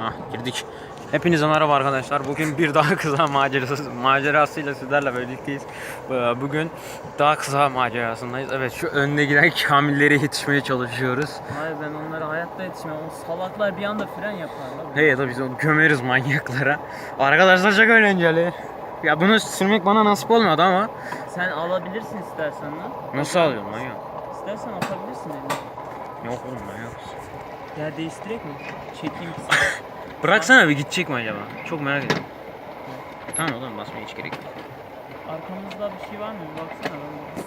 Ah girdik. Hepinize merhaba arkadaşlar. Bugün bir daha kısa macerası, macerasıyla sizlerle birlikteyiz. Ee, Bugün daha kısa macerasındayız. Evet şu önde giden kamillere yetişmeye çalışıyoruz. Hayır ben onlara hayatta yetişmem. O salaklar bir anda fren yaparlar. Hey ya da biz onu gömeriz manyaklara. Arkadaşlar çok eğlenceli. Ya bunu sürmek bana nasip olmadı ama. Sen alabilirsin istersen lan. Nasıl alıyorum lan ya? İstersen atabilirsin elini. Yok oğlum ben yok. Ya değiştirek mi? Çekeyim. Bıraksana bir gidecek mi acaba? Çok merak ediyorum. Tamam oğlum basmaya hiç gerek yok. Arkamızda bir şey var mı? Bir Baksana ben.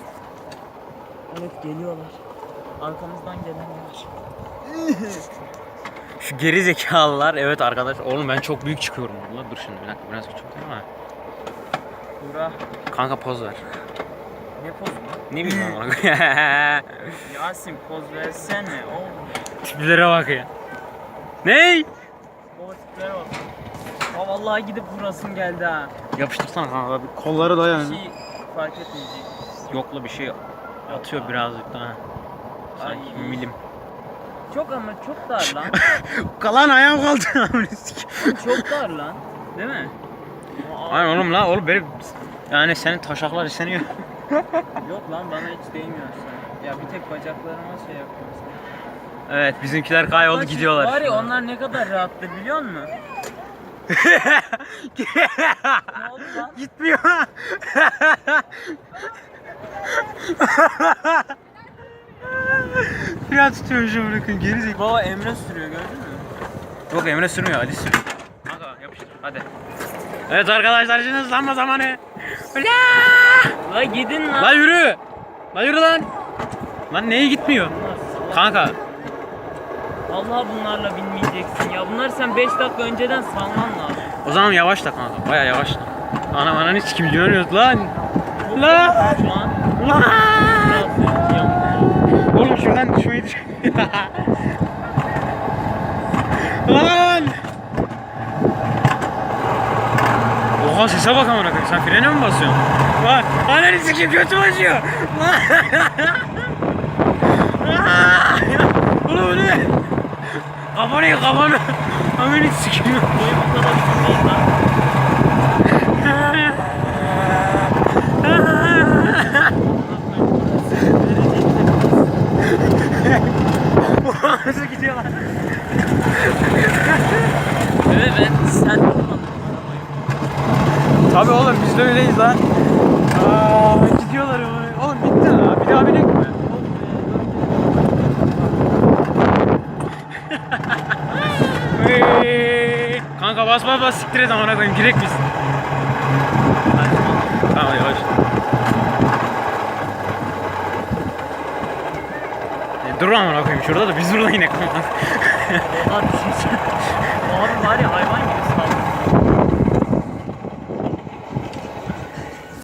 Evet geliyorlar. Arkamızdan gelenler. Şu geri zekalılar evet arkadaş. Oğlum ben çok büyük çıkıyorum valla. Dur şimdi bir dakika biraz küçük ama. Bura. Kanka poz ver. Ne poz mu? Ne bileyim ama. Yasin poz versene oğlum. Tiplere bak ya. Ney? O tiplere bak. Aa vallahi gidip vurasın geldi ha. Yapıştırsana kanka. Bir kolları dayan. Bir şey fark etmeyecek. Yokla bir şey atıyor birazcık daha. Sanki Ay. milim. Çok ama çok dar lan. Kalan ayağım kaldı. çok dar lan. Değil mi? Aynen oğlum la oğlum benim yani senin taşaklar isteniyor. Yok lan bana hiç değmiyor sen. Ya bir tek bacaklarıma şey yapıyorsun. Evet bizimkiler kayboldu gidiyorlar. Var ya onlar ne kadar rahattır biliyor musun? ne oldu lan? Gitmiyor. Biraz tutuyor şu bırakın geri. Baba Emre sürüyor gördün mü? Yok Emre sürmüyor Ali sürüyor. Kanka yapıştır hadi. Evet arkadaşlar şimdi hızlanma zamanı. La! La gidin lan. La yürü. La yürü lan. Lan neye gitmiyor? Kanka Allah bunlarla binmeyeceksin ya. Bunlar sen 5 dakika önceden salman lazım. o zaman yavaşla kanka baya yavaşla. Anam ananı sikim görmüyoruz lan. La! Şu an La! biraz yamuk. Oğlum şuradan düşmeyi düş. Lan! Oha sese bak amına koyayım. Sen frene mi basıyorsun? Lan! Ananı sikeyim götüm acıyor. Lan! Oğlum bu ne? Bu kadar uzun değil lan. Nasıl gidiyorlar? Evet ben sen. Tabii oğlum biz de öyleyiz lan. Aa, gidiyorlar oğlum. Oğlum bitti la. Bir daha binek mi? Hey! Kanka bas bas bas siktir et amına koyayım girek biz. Tamam yavaş. E, dur amına koyayım şurada da biz burada inek kanka. Oha düşeceğim.